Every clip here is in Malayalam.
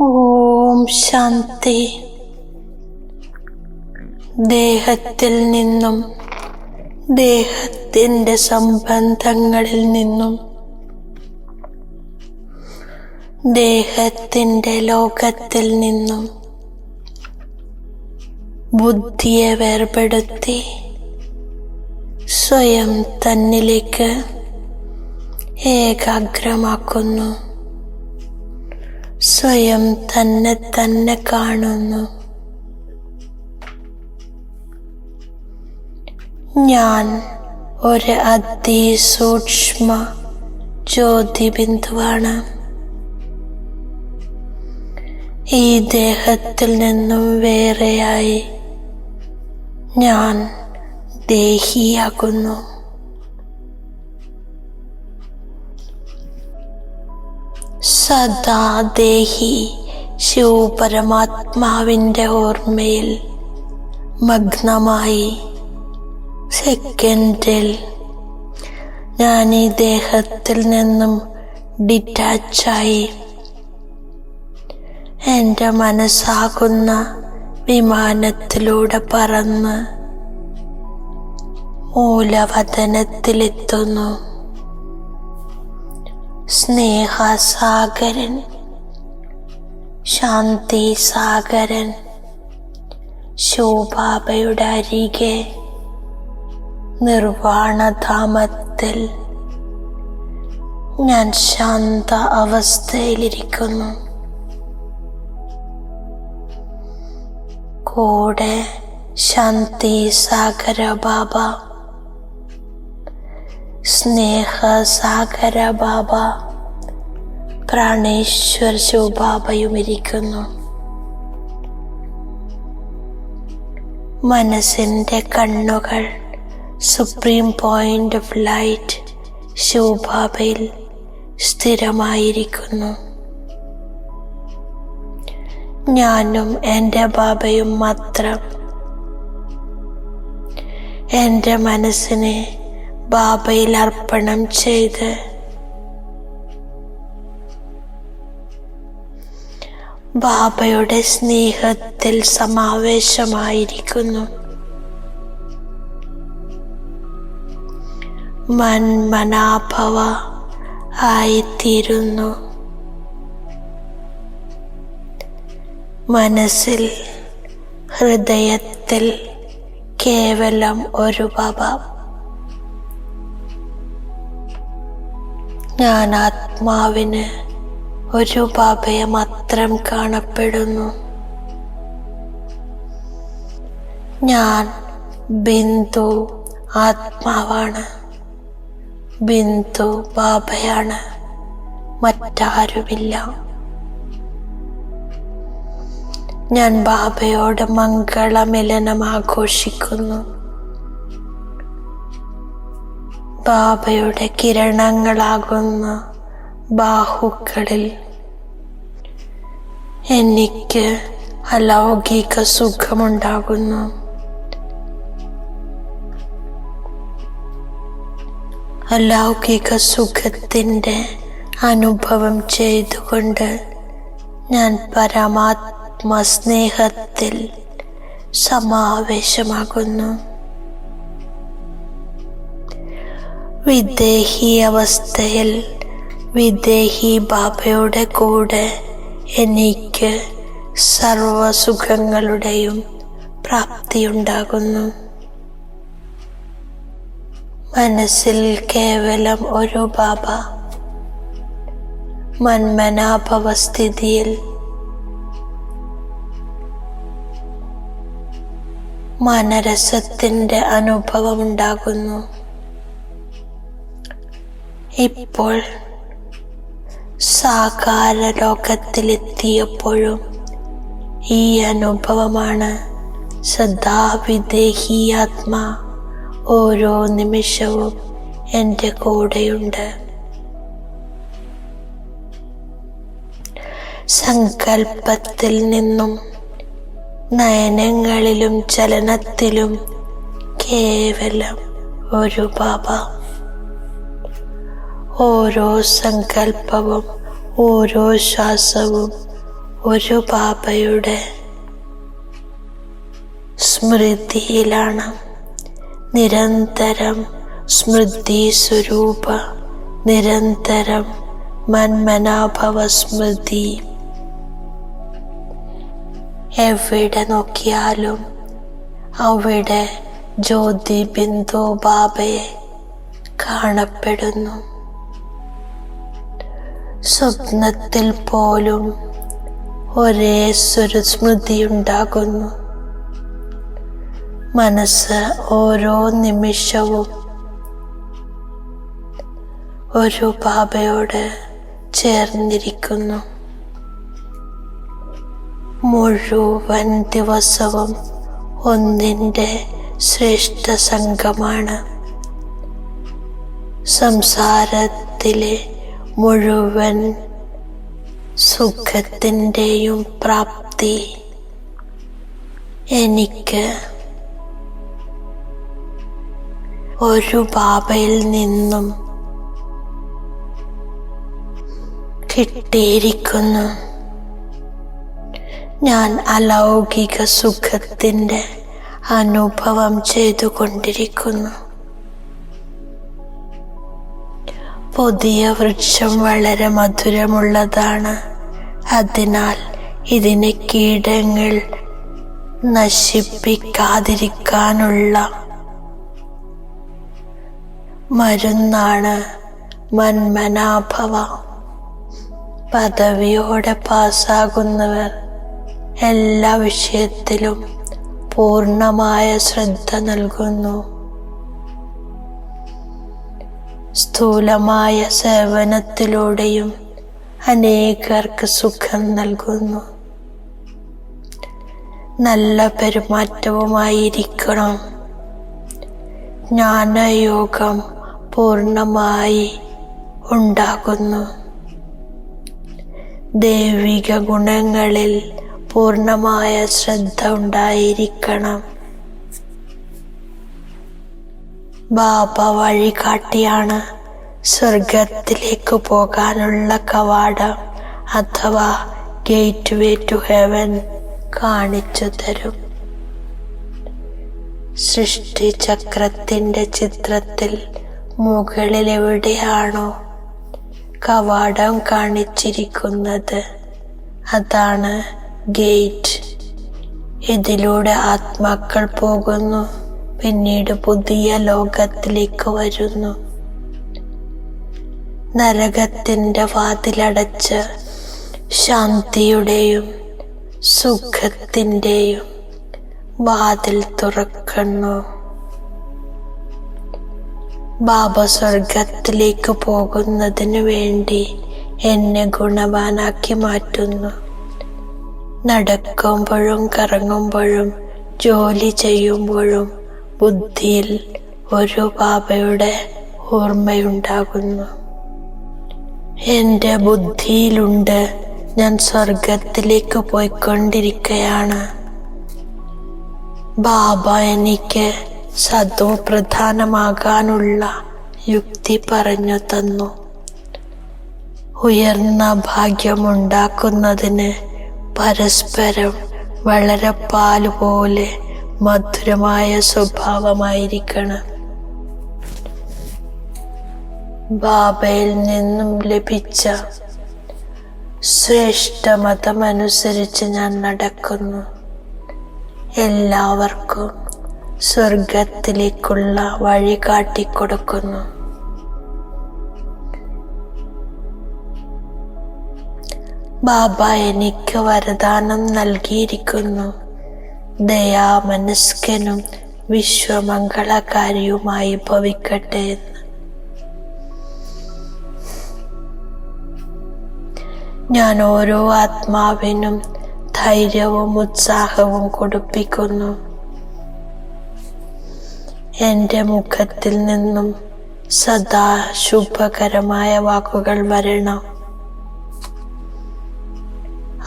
ഓം ശാന്തി. ദേഹത്തിൽ നിന്നും ദേഹത്തിന്റെ സംബന്ധങ്ങളിൽ നിന്നും ദേഹത്തിന്റെ ലോകത്തിൽ നിന്നും ബുദ്ധിയെ വേർപെടുത്തി സ്വയം തന്നിലേക്ക് ഏകാഗ്രമാക്കുന്നു. സ്വയം തന്നെ തന്നെ കാണുന്നു. ഞാൻ ഒരു അതിസൂക്ഷ്മ ജ്യോതിബിന്ദുവാണ്. ഈ ദേഹത്തിൽ നിന്നും വേറെയായി ഞാൻ ദേഹിയാകുന്നു. സദാ ദേഹി ശിവപരമാത്മാവിന്റെ ഓർമ്മയിൽ മഗ്നമായി സെക്കൻഡിൽ ഞാൻ ഈ ദേഹത്തിൽ നിന്നും ഡിറ്റാച്ചായി എന്റെ മനസ്സാകുന്ന വിമാനത്തിലൂടെ പറന്ന് മൂലവതനത്തിലെത്തുന്നു സ്നേഹസാഗരൻ ശാന്തി സാഗരൻ ശോഭാബയുടെ അരികെ നിർവാണധാമത്തിൽ ഞാൻ ശാന്ത അവസ്ഥയിലിരിക്കുന്നു. കൂടെ ശാന്തി സാഗര ബാബ സ്നേഹ സാഗര ബാബ പ്രാണേശ്വർ ശിവബാബയും ഇരിക്കുന്നു. മനസ്സിന്റെ കണ്ണുകൾ സുപ്രീം പോയിന്റ് ഓഫ് ലൈറ്റ് ശിവബാബയിൽ സ്ഥിരമായിരിക്കുന്നു. ഞാനും എന്റെ ബാബയും മാത്രം എന്റെ മനസ്സിനെ ബാബയിൽ അർപ്പണം ചെയ്ത്. ബാബയുടെ സ്നേഹത്തിൽ സമാവേശമായിരിക്കുന്നു. മന്മനാഭവ ആയിത്തീരുന്നു. മനസ്സിൽ ഹൃദയത്തിൽ കേവലം ഒരു ബാബ ഞാൻ ആത്മാവിന് ഒരു ബാബയെ മാത്രം കാണപ്പെടുന്നു. ഞാൻ ബിന്ദു ആത്മാവാണ്. ബിന്ദു ബാബയാണ് മറ്റാരുമില്ല. ഞാൻ ബാബയോട് മംഗളമിലനം ആഘോഷിക്കുന്നു. ബാബയുടെ കിരണങ്ങളാകുന്ന ബാഹുക്കളിൽ എനിക്ക് അലൗകിക സുഖമുണ്ടാകുന്നു. അലൗകിക സുഖത്തിന്റെ അനുഭവം ചെയ്തുകൊണ്ട് ഞാൻ പരമാത്മസ്നേഹത്തിൽ സമാവേശമാകുന്നു. വിദേഹി അവസ്ഥയിൽ വിദേഹി ബാബയുടെ കൂടെ എനിക്ക് സർവസുഖങ്ങളുടെയും പ്രാപ്തിയുണ്ടാകുന്നു. മനസ്സിൽ കേവലം ഒരു ബാബ. മന്മനാഭവസ്ഥിതിയിൽ മനരസത്തിന്റെ അനുഭവമുണ്ടാകുന്നു. ഇപ്പോൾ സാകാര ലോകത്തിലെത്തിയപ്പോഴും ഈ അനുഭവമാണ് സദാ വിദേഹി ആത്മാ ഓരോ നിമിഷവും എന്റെ കൂടെയുണ്ട്. സങ്കൽപ്പത്തിൽ നിന്നും നയനങ്ങളിലും ചലനത്തിലും കേവലം ഒരു ബാബ ഓരോ സങ്കല്പവും ഓരോ ശ്വാസവും ഒരു ബാബയുടെ സ്മൃതിയിലാണ്. നിരന്തരം സ്മൃതി സ്വരൂപ നിരന്തരം മന്മനാഭവ സ്മൃതി. എവിടെ നോക്കിയാലും അവിടെ ജ്യോതി ബിന്ദു ബാബയെ കാണപ്പെടുന്നു. സ്വപ്നത്തിൽ പോലും ഒരേ സ്വരസ്മൃതി ഉണ്ടാകുന്നു മനസ്സ് ഓരോ നിമിഷവും ഒരു ബാബയോട് ചേർന്നിരിക്കുന്നു. മുഴുവൻ ദിവസവും ഒന്നിന്റെ ശ്രേഷ്ഠ സംഘമാണ്. സംസാരത്തിലെ മുഴുവൻ സുഖത്തിന്റെയും പ്രാപ്തി എനിക്ക് ഒരു ബാബയിൽ നിന്നും കിട്ടിയിരിക്കുന്നു. ഞാൻ അലൗകിക സുഖത്തിന്റെ അനുഭവം ചെയ്തുകൊണ്ടിരിക്കുന്നു. പുതിയ വൃക്ഷം വളരെ മധുരമുള്ളതാണ്. അതിനാൽ ഇതിനെ കീടങ്ങൾ നശിപ്പിക്കാതിരിക്കാനുള്ള മരുന്നാണ് മന്മനാഭവ. പദവിയോടെ പാസ്സാകുന്നവർ എല്ലാ വിഷയത്തിലും പൂർണമായ ശ്രദ്ധ നൽകുന്നു. സ്ഥൂലമായ സേവനത്തിലൂടെയും അനേകർക്ക് സുഖം നൽകുന്നു. നല്ല പെരുമാറ്റവുമായിരിക്കണം. ജ്ഞാനയോഗം പൂർണമായി ഉണ്ടാകുന്നു. ദൈവിക ഗുണങ്ങളിൽ പൂർണമായ ശ്രദ്ധ ഉണ്ടായിരിക്കണം. ബാബ വഴികാട്ടിയാണ് സ്വർഗത്തിലേക്ക് പോകാനുള്ള കവാടം അഥവാ ഗേറ്റ് വേ ടു ഹെവൻ കാണിച്ചു തരും. സൃഷ്ടിചക്രത്തിന്റെ ചിത്രത്തിൽ മുകളിൽ എവിടെയാണോ കവാടം കാണിച്ചിരിക്കുന്നത്. അതാണ് ഗേറ്റ്. ഇതിലൂടെ ആത്മാക്കൾ പോകുന്നു. പിന്നീട് പുതിയ ലോകത്തിലേക്ക് വരുന്നു. നരകത്തിന്റെ വാതിലടച്ച് ശാന്തിയുടെയും സുഖത്തിന്റെയും വാതിൽ തുറക്കുന്നു. ബാബ സ്വർഗത്തിലേക്ക് പോകുന്നതിന് വേണ്ടി എന്നെ ഗുണവാനാക്കി മാറ്റുന്നു. നടക്കുമ്പോഴും കറങ്ങുമ്പോഴും ജോലി ചെയ്യുമ്പോഴും ബുദ്ധിയിൽ ഒരു ബാബയുടെ ഓർമ്മയുണ്ടാകുന്നു. എന്റെ ബുദ്ധിയിലുണ്ട്. ഞാൻ സ്വർഗത്തിലേക്ക് പോയിക്കൊണ്ടിരിക്കുകയാണ് ബാബ എനിക്ക് സദോ പ്രധാനമാകാനുള്ള യുക്തി പറഞ്ഞു തന്നു. ഉയർന്ന ഭാഗ്യമുണ്ടാക്കുന്നതിന് പരസ്പരം വളരെ പാൽ പോലെ മധുരമായ സ്വഭാവമായിരിക്കണം. ബാബയിൽ നിന്നും ലഭിച്ച ശ്രേഷ്ഠ മതമനുസരിച്ച് ഞാൻ നടക്കുന്നു. എല്ലാവർക്കും സ്വർഗത്തിലേക്കുള്ള വഴി കാട്ടിക്കൊടുക്കുന്നു. ബാബ എനിക്ക് വരദാനം നൽകിയിരിക്കുന്നു. ദയാമനസ്കനും വിശ്വമംഗളകാരിയുമായി ഭവിക്കട്ടെ എന്ന്. ഞാൻ ഓരോ ആത്മാവിനും ധൈര്യവും ഉത്സാഹവും കൊടുപ്പിക്കുന്നു. എന്റെ മുഖത്തിൽ നിന്നും സദാ ശുഭകരമായ വാക്കുകൾ വരണം.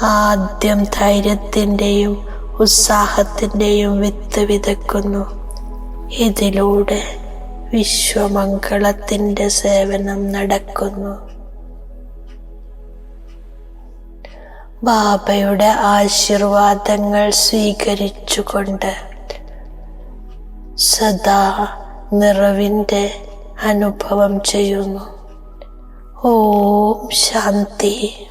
ആദ്യം ധൈര്യത്തിന്റെയും ഉത്സാഹത്തിന്റെയും വിത്ത് വിതക്കുന്നു ഇതിലൂടെ വിശ്വമംഗളത്തിന്റെ സേവനം നടക്കുന്നു. ബാബയുടെ ആശീർവാദങ്ങൾ സ്വീകരിച്ചുകൊണ്ട് സദാ നിറവിന്റെ അനുഭവം ചെയ്യുന്നു. ഓം ശാന്തി.